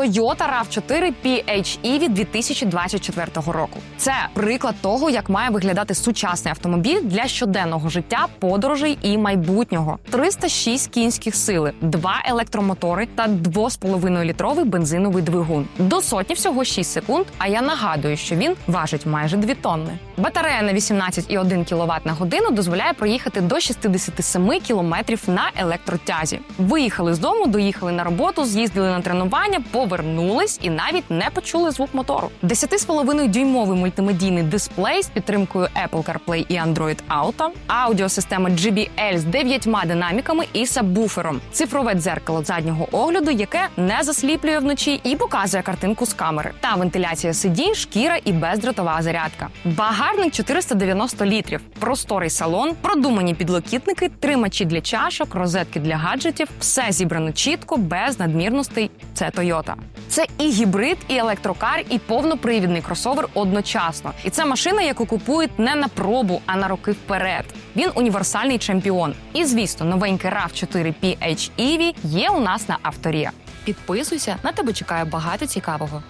Toyota RAV4 PHEV 2024 року. Це приклад того, як має виглядати сучасний автомобіль для щоденного життя, подорожей і майбутнього. 306 кінських сили, два електромотори та 2,5 літровий бензиновий двигун. До сотні всього 6 секунд. А я нагадую, що він важить майже 2 тонни. Батарея на 18,1 кВт на годину дозволяє проїхати до 67 км на електротязі. Виїхали з дому, доїхали на роботу, з'їздили на тренування, повернулись і навіть не почули звук мотору. 10,5 дюймовий мультимедійний дисплей з підтримкою Apple CarPlay і Android Auto, аудіосистема JBL з дев'ятьма динаміками і сабвуфером, цифрове дзеркало заднього огляду, яке не засліплює вночі і показує картинку з камери, та вентиляція сидінь, шкіра і бездротова зарядка. Багажник 490 літрів, просторий салон, продумані підлокітники, тримачі для чашок, розетки для гаджетів. Все зібрано чітко, без надмірностей. Це Toyota. Це і гібрид, і електрокар, і повнопривідний кросовер одночасно. І це машина, яку купують не на пробу, а на роки вперед. Він універсальний чемпіон. І звісно, новенький RAV4 PHEV є у нас на авторія. Підписуйся, на тебе чекає багато цікавого.